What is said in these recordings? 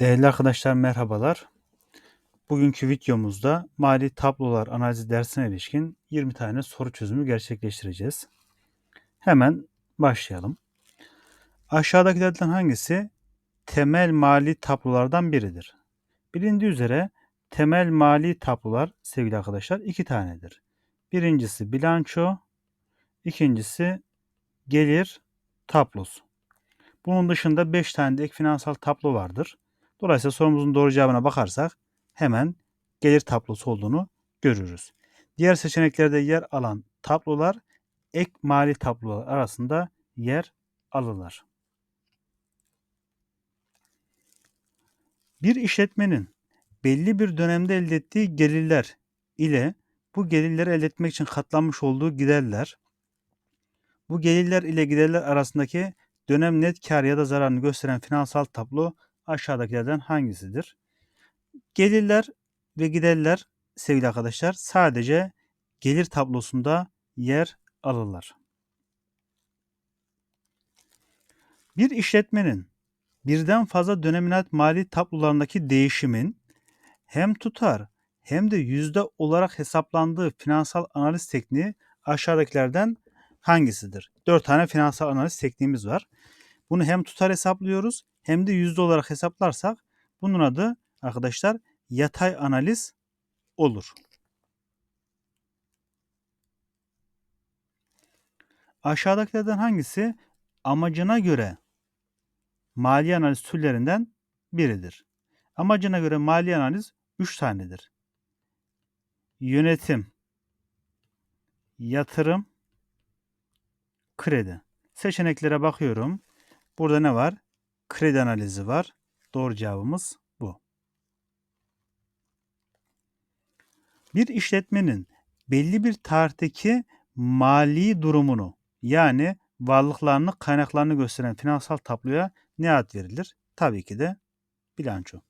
Değerli arkadaşlar merhabalar. Bugünkü videomuzda mali tablolar analizi dersine ilişkin 20 tane soru çözümü gerçekleştireceğiz. Hemen başlayalım. Aşağıdakilerden hangisi temel mali tablolardan biridir? Bilindiği üzere temel mali tablolar sevgili arkadaşlar iki tanedir. Birincisi bilanço, ikincisi gelir tablosu. Bunun dışında 5 tane de ek finansal tablo vardır. Dolayısıyla sorumuzun doğru cevabına bakarsak hemen gelir tablosu olduğunu görürüz. Diğer seçeneklerde yer alan tablolar ek mali tablolar arasında yer alırlar. Bir işletmenin belli bir dönemde elde ettiği gelirler ile bu gelirleri elde etmek için katlanmış olduğu giderler, bu gelirler ile giderler arasındaki dönem net kar ya da zararını gösteren finansal tablo aşağıdakilerden hangisidir? Gelirler ve giderler sevgili arkadaşlar sadece gelir tablosunda yer alırlar. Bir işletmenin birden fazla döneminat mali tablolarındaki değişimin hem tutar hem de yüzde olarak hesaplandığı finansal analiz tekniği aşağıdakilerden hangisidir? Dört tane finansal analiz tekniğimiz var. Bunu hem tutar hesaplıyoruz hem de yüzde olarak hesaplarsak bunun adı arkadaşlar yatay analiz olur. Aşağıdakilerden hangisi amacına göre mali analiz türlerinden biridir? Amacına göre mali analiz 3 tanedir. Yönetim, yatırım, kredi. Seçeneklere bakıyorum. Burada ne var? Kredi analizi var. Doğru cevabımız bu. Bir işletmenin belli bir tarihteki mali durumunu yani varlıklarını, kaynaklarını gösteren finansal tabloya ne ad verilir? Tabii ki de bilanço.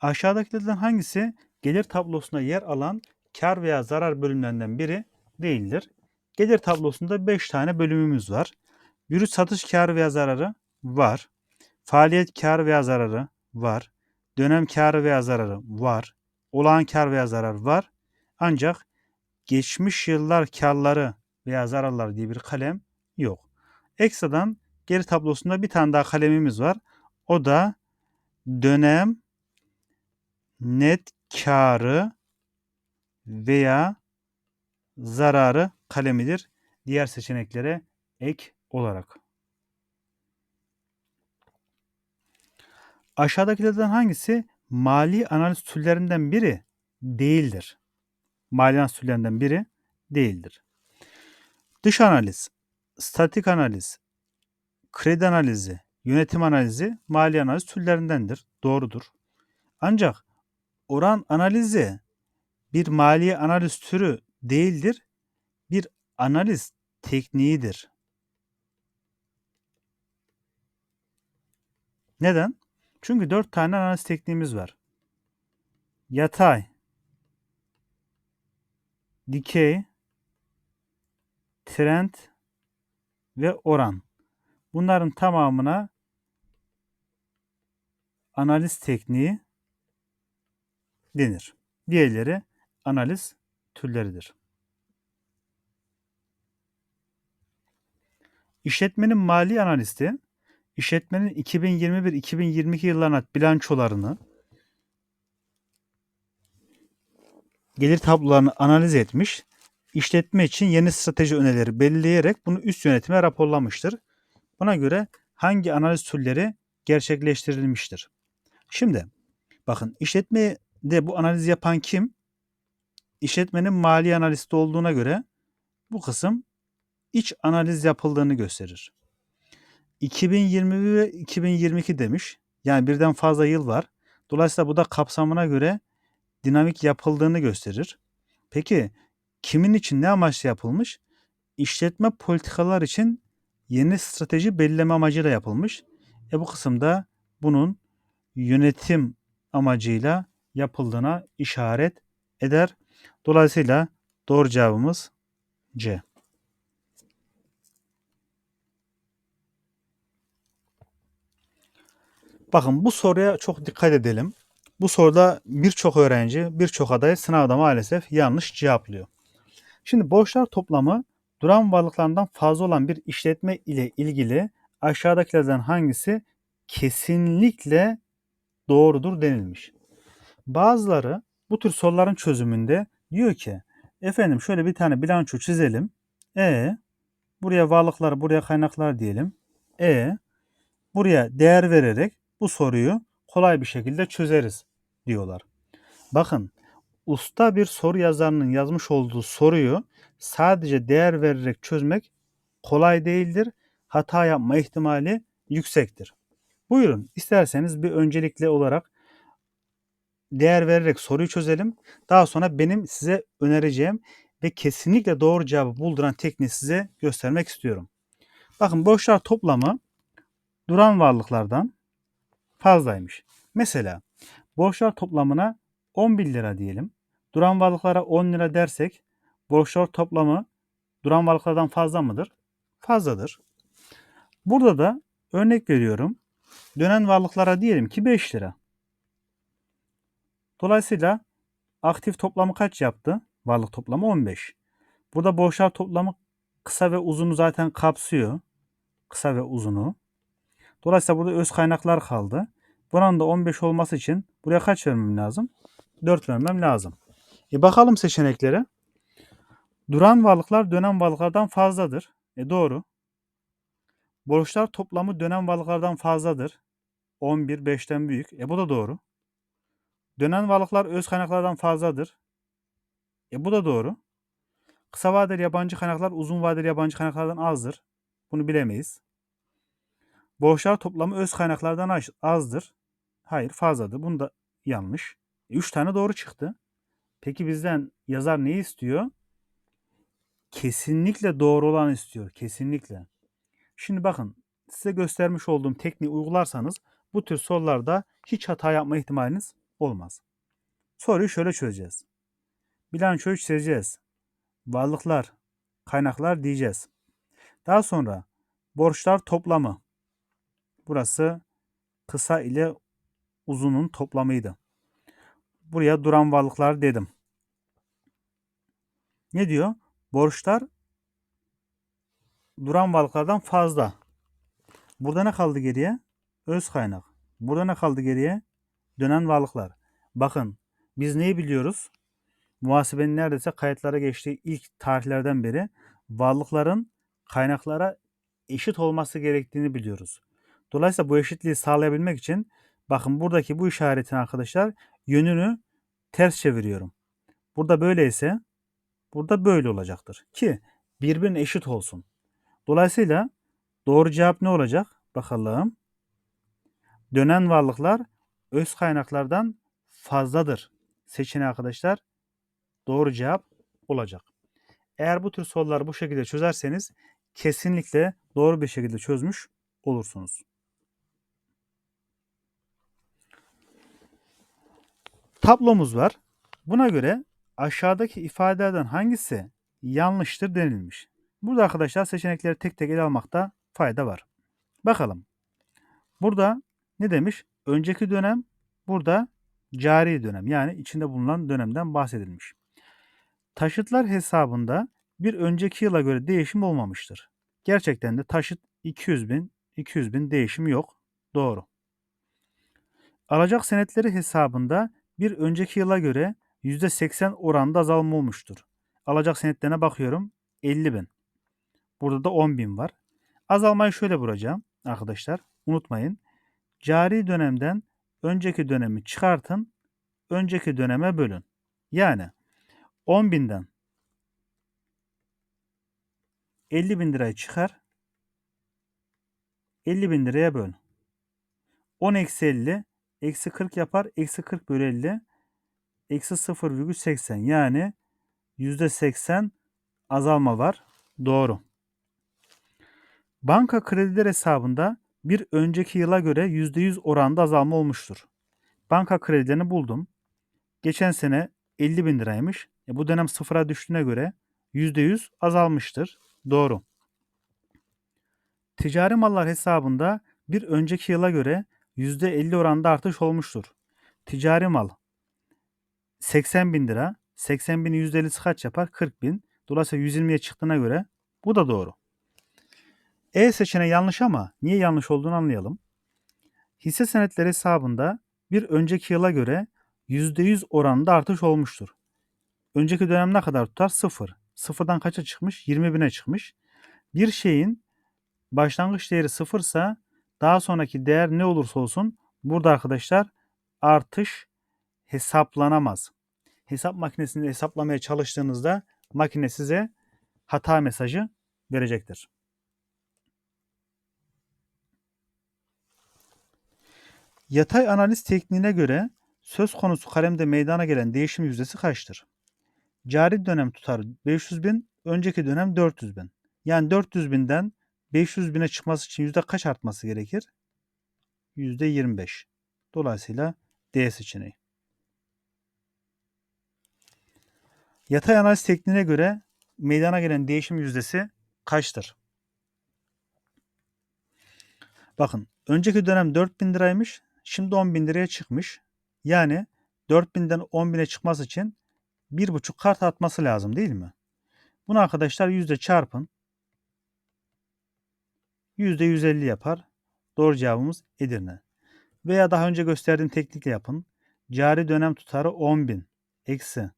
Aşağıdakilerden hangisi gelir tablosunda yer alan kar veya zarar bölümlerinden biri değildir? Gelir tablosunda 5 tane bölümümüz var. Brüt satış karı veya zararı var. Faaliyet karı veya zararı var. Dönem karı veya zararı var. Olağan kar veya zarar var. Ancak geçmiş yıllar karları veya zararlar diye bir kalem yok. Ekstradan geri tablosunda bir tane daha kalemimiz var. O da dönem net karı veya zararı kalemidir. Diğer seçeneklere ek olarak. Aşağıdakilerden hangisi mali analiz türlerinden biri değildir? Mali analiz türlerinden biri değildir. Dış analiz, statik analiz, kredi analizi, yönetim analizi mali analiz türlerindendir. Doğrudur. Ancak oran analizi bir mali analiz türü değildir. Bir analiz tekniğidir. Neden? Çünkü dört tane analiz tekniğimiz var. Yatay, dikey, trend ve oran. Bunların tamamına analiz tekniği denir. Diğerleri analiz türleridir. İşletmenin mali analisti, işletmenin 2021-2022 yıllarına bilançolarını, gelir tablolarını analiz etmiş, işletme için yeni strateji önerileri belirleyerek bunu üst yönetime raporlamıştır. Buna göre hangi analiz türleri gerçekleştirilmiştir? Şimdi bakın işletmede bu analiz yapan kim? İşletmenin mali analisti olduğuna göre bu kısım iç analiz yapıldığını gösterir. 2021 ve 2022 demiş. Yani birden fazla yıl var. Dolayısıyla bu da kapsamına göre dinamik yapıldığını gösterir. Peki kimin için ne amaçla yapılmış? İşletme politikalar için yeni strateji belirleme amacıyla yapılmış. E bu kısımda bunun yönetim amacıyla yapıldığına işaret eder. Dolayısıyla doğru cevabımız C. Bakın bu soruya çok dikkat edelim. Bu soruda birçok öğrenci, birçok aday sınavda maalesef yanlış cevaplıyor. Şimdi borçlar toplamı duran varlıklarından fazla olan bir işletme ile ilgili aşağıdakilerden hangisi kesinlikle doğrudur denilmiş. Bazıları bu tür soruların çözümünde diyor ki efendim şöyle bir tane bilanço çizelim. E buraya varlıklar, buraya kaynaklar diyelim. E buraya değer vererek bu soruyu kolay bir şekilde çözeriz diyorlar. Bakın usta bir soru yazarının yazmış olduğu soruyu sadece değer vererek çözmek kolay değildir. Hata yapma ihtimali yüksektir. Buyurun isterseniz bir öncelikli olarak değer vererek soruyu çözelim. Daha sonra benim size önereceğim ve kesinlikle doğru cevabı bulduran tekniği size göstermek istiyorum. Bakın boşlar toplamı duran varlıklardan fazlaymış. Mesela borçlar toplamına 11 lira diyelim. Duran varlıklara 10 lira dersek borçlar toplamı duran varlıklardan fazla mıdır? Fazladır. Burada da örnek veriyorum. Dönen varlıklara diyelim ki 5 lira. Dolayısıyla aktif toplamı kaç yaptı? Varlık toplamı 15. Burada borçlar toplamı kısa ve uzunu zaten kapsıyor. Kısa ve uzunu. Dolayısıyla burada öz kaynaklar kaldı. Buranın da 15 olması için buraya kaç vermem lazım? 4 vermem lazım. E bakalım seçeneklere. Duran varlıklar dönen varlıklardan fazladır. E doğru. Borçlar toplamı dönen varlıklardan fazladır. 11 5'ten büyük. E bu da doğru. Dönen varlıklar öz kaynaklardan fazladır. E bu da doğru. Kısa vadeli yabancı kaynaklar uzun vadeli yabancı kaynaklardan azdır. Bunu bilemeyiz. Borçlar toplamı öz kaynaklardan azdır. Hayır fazladır. Bunu da yanlış. 3 tane doğru çıktı. Peki bizden yazar neyi istiyor? Kesinlikle doğru olan istiyor. Kesinlikle. Şimdi bakın size göstermiş olduğum tekniği uygularsanız bu tür sorularda hiç hata yapma ihtimaliniz olmaz. Soruyu şöyle çözeceğiz. Bilançoyu çizeceğiz. Varlıklar, kaynaklar diyeceğiz. Daha sonra borçlar toplamı. Burası kısa ile uzunun toplamıydı. Buraya duran varlıklar dedim. Ne diyor? Borçlar duran varlıklardan fazla. Burada ne kaldı geriye? Öz kaynak. Burada ne kaldı geriye? Dönen varlıklar. Bakın biz neyi biliyoruz? Muhasebenin neredeyse kayıtlara geçtiği ilk tarihlerden beri varlıkların kaynaklara eşit olması gerektiğini biliyoruz. Dolayısıyla bu eşitliği sağlayabilmek için bakın buradaki bu işaretin arkadaşlar yönünü ters çeviriyorum. Burada böyleyse burada böyle olacaktır. Ki birbirine eşit olsun. Dolayısıyla doğru cevap ne olacak? Bakalım. Dönen varlıklar öz kaynaklardan fazladır. Seçeneği arkadaşlar doğru cevap olacak. Eğer bu tür soruları bu şekilde çözerseniz kesinlikle doğru bir şekilde çözmüş olursunuz. Tablomuz var. Buna göre aşağıdaki ifadelerden hangisi yanlıştır denilmiş. Burada arkadaşlar seçenekleri tek tek ele almakta fayda var. Bakalım. Burada ne demiş? Önceki dönem burada cari dönem yani içinde bulunan dönemden bahsedilmiş. Taşıtlar hesabında bir önceki yıla göre değişim olmamıştır. Gerçekten de taşıt 200 bin, 200 bin değişim yok. Doğru. Alacak senetleri hesabında bir önceki yıla göre %80 oranda azalma olmuştur. Alacak senetlerine bakıyorum 50 bin. Burada da 10 bin var. Azalmayı şöyle vuracağım arkadaşlar. Unutmayın. Cari dönemden önceki dönemi çıkartın. Önceki döneme bölün. Yani 10 binden 50 bin lirayı çıkar. 50 bin liraya böl. 10 eksi 50 eksi 40 yapar. Eksi 40 bölü 50 eksi 0,80 yani %80 azalma var. Doğru. Banka krediler hesabında bir önceki yıla göre %100 oranda azalma olmuştur. Banka kredilerini buldum. Geçen sene 50 bin liraymış. E bu dönem sıfıra düştüğüne göre %100 azalmıştır. Doğru. Ticari mallar hesabında bir önceki yıla göre %50 oranında artış olmuştur. Ticari mal 80 bin lira. 80 binin %50'si kaç yapar? 40 bin. Dolayısıyla 120'ye çıktığına göre bu da doğru. E seçeneği yanlış ama niye yanlış olduğunu anlayalım. Hisse senetleri hesabında bir önceki yıla göre %100 oranında artış olmuştur. Önceki dönem ne kadar tutar? 0. Sıfırdan kaça çıkmış? 20 bine çıkmış. Bir şeyin başlangıç değeri sıfırsa daha sonraki değer ne olursa olsun burada arkadaşlar artış hesaplanamaz. Hesap makinesinde hesaplamaya çalıştığınızda makine size hata mesajı verecektir. Yatay analiz tekniğine göre söz konusu kalemde meydana gelen değişim yüzdesi kaçtır? Cari dönem tutar 500 bin, önceki dönem 400 bin. Yani 400 binden 500 bine çıkması için yüzde kaç artması gerekir? Yüzde 25. Dolayısıyla D seçeneği. Yatay analiz tekniğine göre meydana gelen değişim yüzdesi kaçtır? Bakın önceki dönem 4000 liraymış. Şimdi 10 bin liraya çıkmış. Yani 4000'den 10 bine çıkması için bir buçuk kart atması lazım değil mi? Bunu arkadaşlar yüzde çarpın. Yüzde 150 yapar. Doğru cevabımız Edirne. Veya daha önce gösterdiğim teknikle yapın. Cari dönem tutarı 10.000 eksi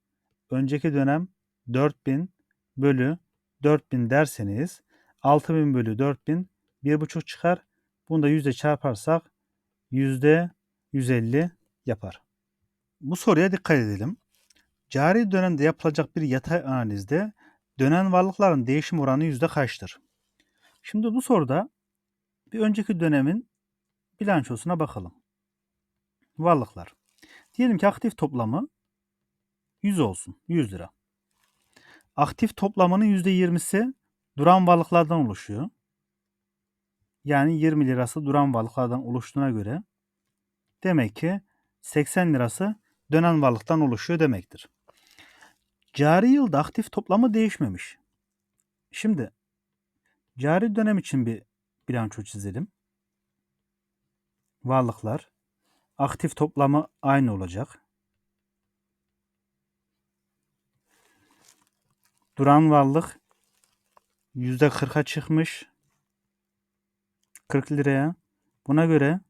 önceki dönem 4000 bölü 4000 derseniz 6000 bölü 4000 1,5 çıkar. Bunu da yüzde çarparsak 150 yapar. Bu soruya dikkat edelim. Cari dönemde yapılacak bir yatay analizde dönen varlıkların değişim oranı yüzde kaçtır? Şimdi bu soruda bir önceki dönemin bilançosuna bakalım. Varlıklar. Diyelim ki aktif toplamı 100 olsun. 100 lira. Aktif toplamının %20'si duran varlıklardan oluşuyor. Yani 20 lirası duran varlıklardan oluştuğuna göre demek ki 80 lirası dönen varlıktan oluşuyor demektir. Cari yılda aktif toplamı değişmemiş. Şimdi cari dönem için bir bilanço çizelim. Varlıklar aktif toplamı aynı olacak. Duran varlık %40'a çıkmış. 40 liraya. Buna göre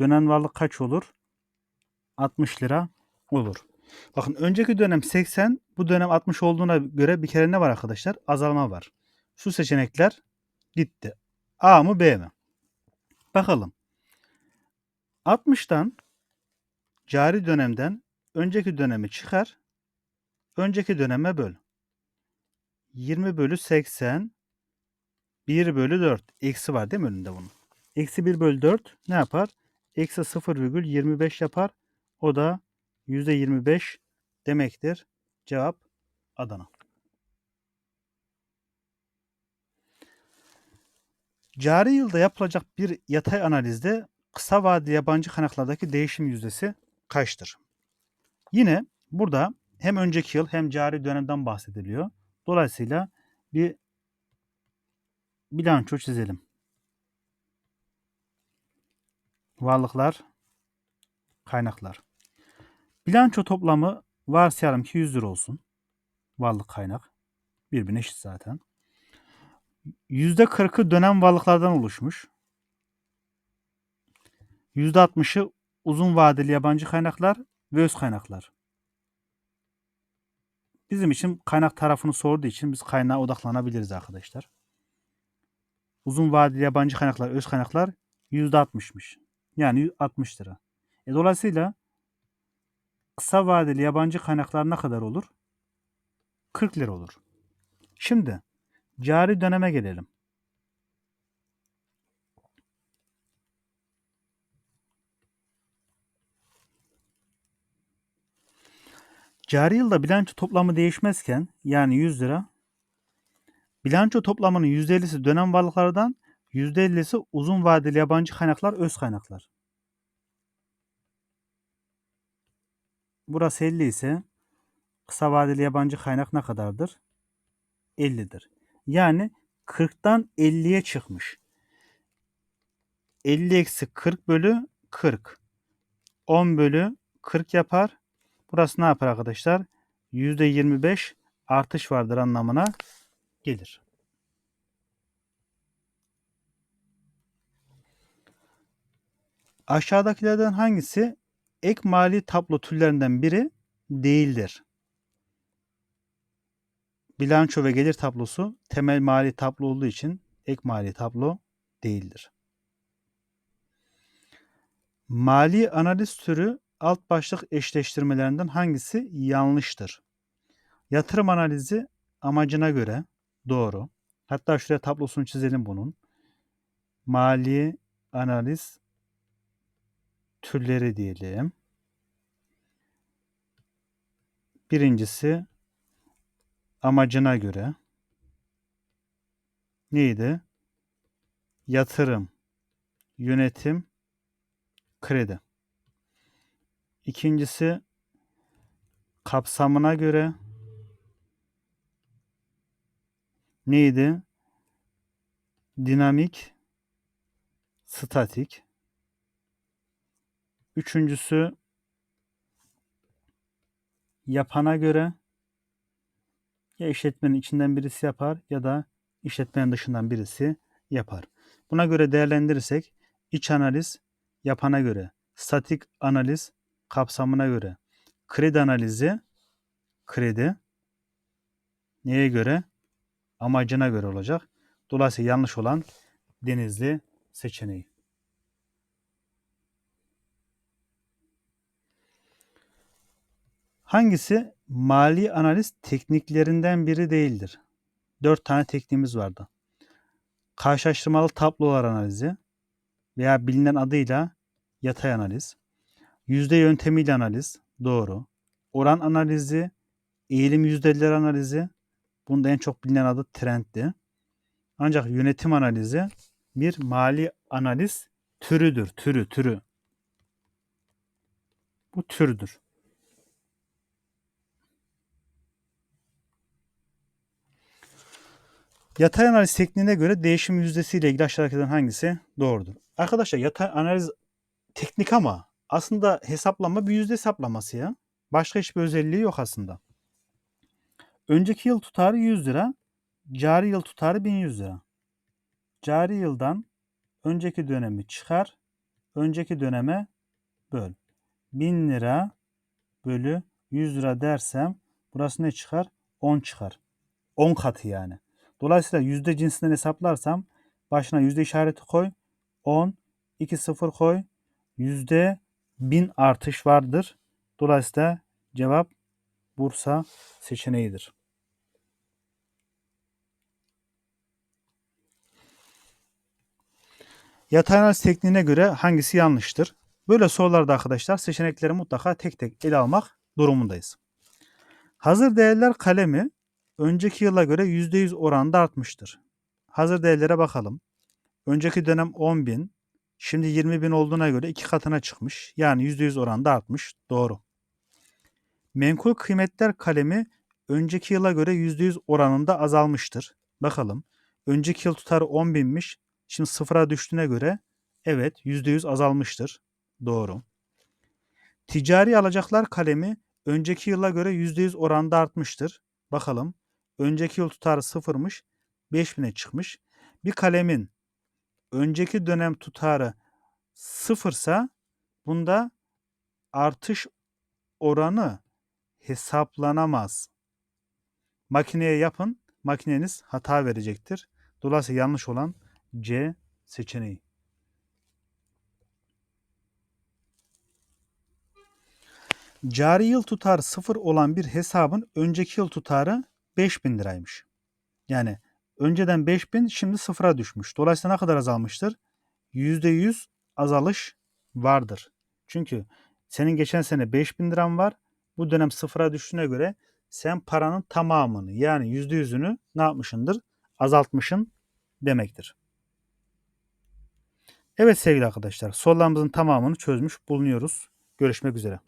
dönen varlık kaç olur? 60 lira olur. Bakın önceki dönem 80, bu dönem 60 olduğuna göre bir kere ne var arkadaşlar? Azalma var. Şu seçenekler gitti. A mı B mi? Bakalım. 60'tan cari dönemden önceki dönemi çıkar. Önceki döneme böl. 20 bölü 80 1 bölü 4. Eksi var değil mi önünde bunun? Eksi 1 bölü 4 ne yapar? Eksi 0,25 yapar. O da %25 demektir. Cevap Adana. Cari yılda yapılacak bir yatay analizde kısa vadeli yabancı kaynaklardaki değişim yüzdesi kaçtır? Yine burada hem önceki yıl hem cari dönemden bahsediliyor. Dolayısıyla bir bilanço çizelim. Varlıklar, kaynaklar. Bilanço toplamı varsayalım ki 100 lira olsun. Varlık kaynak. Birbirine eşit zaten. %40'ı dönem varlıklardan oluşmuş. %60'ı uzun vadeli yabancı kaynaklar ve öz kaynaklar. Bizim için kaynak tarafını sorduğu için biz kaynağa odaklanabiliriz arkadaşlar. Uzun vadeli yabancı kaynaklar, öz kaynaklar %60'mış. Yani 60 lira. E dolayısıyla kısa vadeli yabancı kaynaklar ne kadar olur? 40 lira olur. Şimdi cari döneme gelelim. Cari yılda bilanço toplamı değişmezken yani 100 lira bilanço toplamının %50'si dönem varlıklardan %50'si uzun vadeli yabancı kaynaklar öz kaynaklar. Burası 50 ise kısa vadeli yabancı kaynak ne kadardır? 50'dir. Yani 40'tan 50'ye çıkmış. 50 eksi 40 bölü 40. 10 bölü 40 yapar. Burası ne yapar arkadaşlar? %25 artış vardır anlamına gelir. Aşağıdakilerden hangisi ek mali tablo türlerinden biri değildir? Bilanço ve gelir tablosu temel mali tablo olduğu için ek mali tablo değildir. Mali analiz türü alt başlık eşleştirmelerinden hangisi yanlıştır? Yatırım analizi amacına göre doğru. Hatta şuraya tablosunu çizelim bunun. Mali analiz türleri diyelim. Birincisi amacına göre neydi? Yatırım, yönetim, kredi. İkincisi kapsamına göre neydi? Dinamik, statik. Üçüncüsü yapana göre ya işletmenin içinden birisi yapar ya da işletmenin dışından birisi yapar. Buna göre değerlendirirsek iç analiz yapana göre, statik analiz kapsamına göre, kredi analizi kredi neye göre? Amacına göre olacak. Dolayısıyla yanlış olan denizli seçeneği. Hangisi mali analiz tekniklerinden biri değildir? Dört tane tekniğimiz vardı. Karşılaştırmalı tablolar analizi veya bilinen adıyla yatay analiz. Yüzde yöntemiyle analiz. Doğru. Oran analizi, eğilim yüzdeleri analizi. Bunda en çok bilinen adı trenddi. Ancak yönetim analizi bir mali analiz türüdür. Türü, türü. Bu türdür. Yatay analiz tekniğine göre değişim yüzdesiyle ilgili aşağıdakilerden hangisi doğrudur? Arkadaşlar yatay analiz teknik ama aslında hesaplama bir yüzde hesaplaması ya. Başka hiçbir özelliği yok aslında. Önceki yıl tutarı 100 lira, cari yıl tutarı 1100 lira. Cari yıldan önceki dönemi çıkar, önceki döneme böl. 1000 lira bölü 100 lira dersem burası ne çıkar? 10 çıkar. 10 katı yani. Dolayısıyla yüzde cinsinden hesaplarsam başına yüzde işareti koy. 10, 2 0 koy. Yüzde 1000 artış vardır. Dolayısıyla cevap Bursa seçeneğidir. Yatay analiz tekniğine göre hangisi yanlıştır? Böyle sorularda arkadaşlar seçenekleri mutlaka tek tek ele almak durumundayız. Hazır değerler kalemi önceki yıla göre %100 oranda artmıştır. Hazır değerlere bakalım. Önceki dönem 10.000, şimdi 20.000 olduğuna göre iki katına çıkmış. Yani %100 oranda artmış. Doğru. Menkul kıymetler kalemi önceki yıla göre %100 oranında azalmıştır. Bakalım. Önceki yıl tutarı 10.000'miş. Şimdi sıfıra düştüğüne göre evet %100 azalmıştır. Doğru. Ticari alacaklar kalemi önceki yıla göre %100 oranda artmıştır. Bakalım. Önceki yıl tutarı sıfırmış. 5000'e çıkmış. Bir kalemin önceki dönem tutarı sıfırsa bunda artış oranı hesaplanamaz. Makineye yapın. Makineniz hata verecektir. Dolayısıyla yanlış olan C seçeneği. Cari yıl tutarı sıfır olan bir hesabın önceki yıl tutarı 5000 liraymış. Yani önceden 5000 şimdi sıfıra düşmüş. Dolayısıyla ne kadar azalmıştır? %100 azalış vardır. Çünkü senin geçen sene 5000 liran var. Bu dönem sıfıra düştüğüne göre sen paranın tamamını yani %100'ünü ne yapmışındır? Azaltmışın demektir. Evet sevgili arkadaşlar sorularımızın tamamını çözmüş bulunuyoruz. Görüşmek üzere.